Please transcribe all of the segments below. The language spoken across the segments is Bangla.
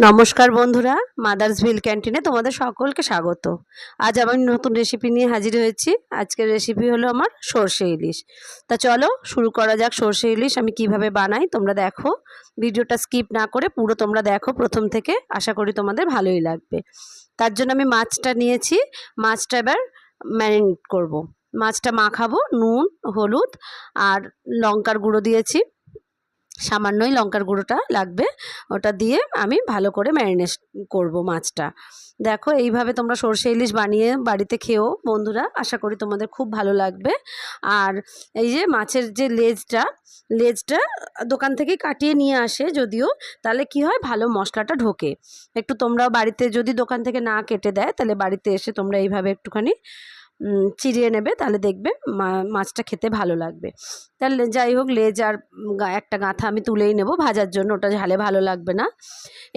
নমস্কার বন্ধুরা মাদার্স ভিল ক্যান্টিনে তোমাদের সকলকে স্বাগত। আজ আমি নতুন রেসিপি নিয়ে হাজির হয়েছি। আজকের রেসিপি হলো আমার সর্ষে ইলিশ। তা চলো শুরু করা যাক সর্ষে ইলিশ আমি কীভাবে বানাই, তোমরা দেখো। ভিডিওটা স্কিপ না করে পুরো তোমরা দেখো প্রথম থেকে, আশা করি তোমাদের ভালোই লাগবে। তার জন্য আমি মাছটা নিয়েছি। মাছটা এবার ম্যারিনেট করব। মাছটা মাখাবো, নুন, হলুদ আর লঙ্কার গুঁড়ো দিয়েছি। সামান্যই লঙ্কার গুঁড়োটা লাগবে। ওটা দিয়ে আমি ভালো করে ম্যারিনেট করব মাছটা। দেখো এইভাবে তোমরা সর্ষে ইলিশ বানিয়ে বাড়িতে খেও বন্ধুরা, আশা করি তোমাদের খুব ভালো লাগবে। আর এই যে মাছের যে লেজটা লেজটা দোকান থেকে কাটিয়ে নিয়ে আসে যদিও, তাহলে কি হয় ভালো মশলাটা ঢোকে। একটু তোমরাও বাড়িতে যদি দোকান থেকে না কেটে দেয়, তাহলে বাড়িতে এসে তোমরা এইভাবে একটুখানি চিরিয়ে নেবে, তাহলে দেখবে মাছটা খেতে ভালো লাগবে। তাহলে যাই হোক, লেজ আর একটা গাঁথা আমি তুলেই নেব ভাজার জন্য, ওটা ঝালে ভালো লাগবে না।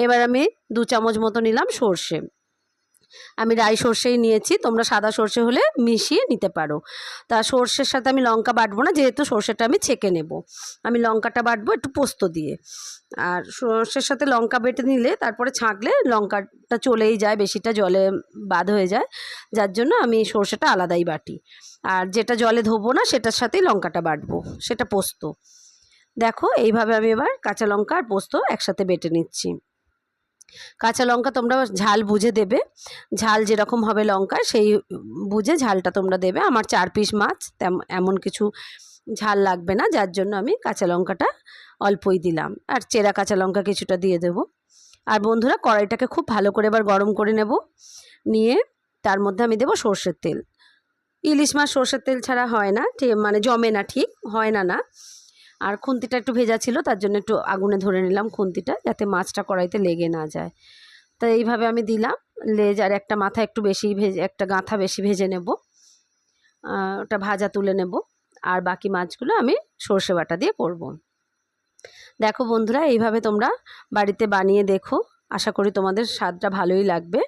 এবার আমি দু চামচ মতো নিলাম সর্ষে। আমি রাই সর্ষেই নিয়েছি, তোমরা সাদা সর্ষে হলে মিশিয়ে নিতে পারো। তা সর্ষের সাথে আমি লঙ্কা বাটবো না, যেহেতু সর্ষেটা আমি ছেঁকে নেব। আমি লঙ্কাটা বাটবো একটু পোস্ত দিয়ে। আর সর্ষের সাথে লঙ্কা বেটে নিলে তারপরে ছাঁকলে লঙ্কাটা চলেই যায়, বেশিটা জলে বাদ হয়ে যায়। যার জন্য আমি সর্ষেটা আলাদাই বাটি। আর যেটা জলে ধোবো না, সেটার সাথেই লঙ্কাটা বাটবো, সেটা পোস্ত। দেখো, এইভাবে আমি এবার কাঁচা লঙ্কা আর পোস্ত একসাথে বেটে নিচ্ছি। কাঁচা লঙ্কা তোমরা ঝাল বুঝে দেবে। ঝাল যেরকম হবে লঙ্কা সেই বুঝে ঝালটা তোমরা দেবে। আমার চার পিস মাছ এমন কিছু ঝাল লাগবে না, যার জন্য আমি কাঁচা লঙ্কাটা অল্পই দিলাম। আর চেরা কাঁচা লঙ্কা কিছুটা দিয়ে দেবো। আর বন্ধুরা, কড়াইটাকে খুব ভালো করে এবার গরম করে নেব। নিয়ে তার মধ্যে আমি দেবো সর্ষের তেল। ইলিশ মাছ সর্ষের তেল ছাড়া হয় না মানে জমে না ঠিক, হয় না না। আর খুন্তিটা একটু ভেজা ছিল, তার জন্য একটু আগুনে ধরে নিলাম খুন্তিটা, যাতে মাছটা কড়াইতে লেগে না যায়। তো এইভাবে আমি দিলাম, লেজ আর একটা মাথা একটু বেশি ভেজে, একটা গাঁথা বেশি ভেজে নেব। ওটা ভাজা তুলে নেব। আর বাকি মাছগুলো আমি সর্ষে বাটা দিয়ে করব। দেখো বন্ধুরা, এইভাবে তোমরা বাড়িতে বানিয়ে দেখো। আশা করি তোমাদের স্বাদটা ভালোই লাগবে।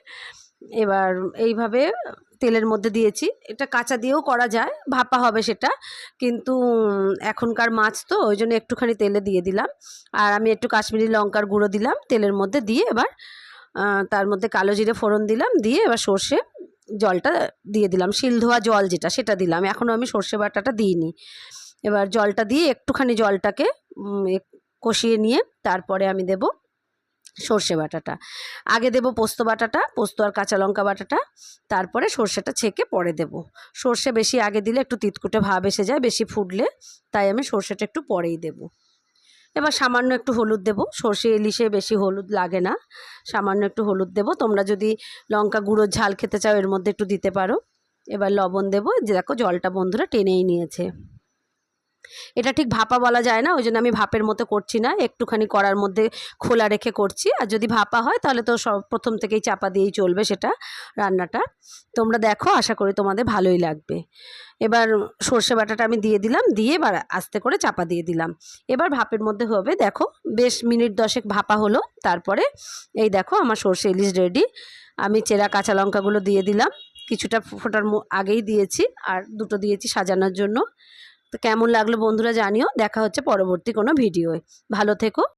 এবার এইভাবে তেলের মধ্যে দিয়েছি। এটা কাঁচা দিয়েও করা যায়, ভাপা হবে সেটা। কিন্তু এখনকার মাছ তো, ওই জন্য একটুখানি তেলে দিয়ে দিলাম। আর আমি একটু কাশ্মীরি লঙ্কার গুঁড়ো দিলাম, তেলের মধ্যে দিয়ে এবার তার মধ্যে কালো জিরে ফোড়ন দিলাম, দিয়ে এবার সর্ষে জলটা দিয়ে দিলাম। শিল ধোয়া জল যেটা, সেটা দিলাম। এখনও আমি সর্ষে বাটাটা দিইনি। এবার জলটা দিয়ে একটুখানি জলটাকে কষিয়ে নিয়ে তারপরে আমি দেব সর্ষে বাটাটা। আগে দেব পোস্ত বাটাটা, পোস্ত আর কাঁচা লঙ্কা বাটাটা, তারপরে সর্ষেটা ছেঁকে পরে দেব। সর্ষে বেশি আগে দিলে একটু তিতকুটে ভাব এসে যায়, বেশি ফুটলে তাই আমি সর্ষেটা একটু পরেই দেব। এবার সামান্য একটু হলুদ দেব। সর্ষে ইলিশে বেশি হলুদ লাগে না। সামান্য একটু হলুদ দেব। তোমরা যদি লঙ্কা গুঁড়োর ঝাল খেতে চাও, এর মধ্যে একটু দিতে পারো। এবার লবণ দেবো। দেখো জলটা বন্ধুরা টেনেই নিয়েছে। এটা ঠিক ভাপা বলা যায় না ওই জন্য আমি ভাপের মতো করছি না, একটুখানি কড়ার মধ্যে খোলা রেখে করছি। আর যদি ভাপা হয় তাহলে তো সব প্রথম থেকেই চাপা দিয়েই চলবে সেটা রান্নাটা। তোমরা দেখো, আশা করি তোমাদের ভালোই লাগবে। এবার সর্ষে বাটাটা আমি দিয়ে দিলাম, দিয়ে এবার আস্তে করে চাপা দিয়ে দিলাম। এবার ভাপের মধ্যে হবে, দেখো, বেশ মিনিট দশেক ভাপা হলো, তারপরে এই দেখো আমার সর্ষে ইলিশ রেডি। আমি চেরা কাঁচা লঙ্কাগুলো দিয়ে দিলাম, কিছুটা ফোটার আগেই দিয়েছি, আর দুটো দিয়েছি সাজানোর জন্য। তো কেমন লাগল বন্ধুরা জানিও। দেখা হচ্ছে পরবর্তী কোনো ভিডিওয়। ভালো থেকো।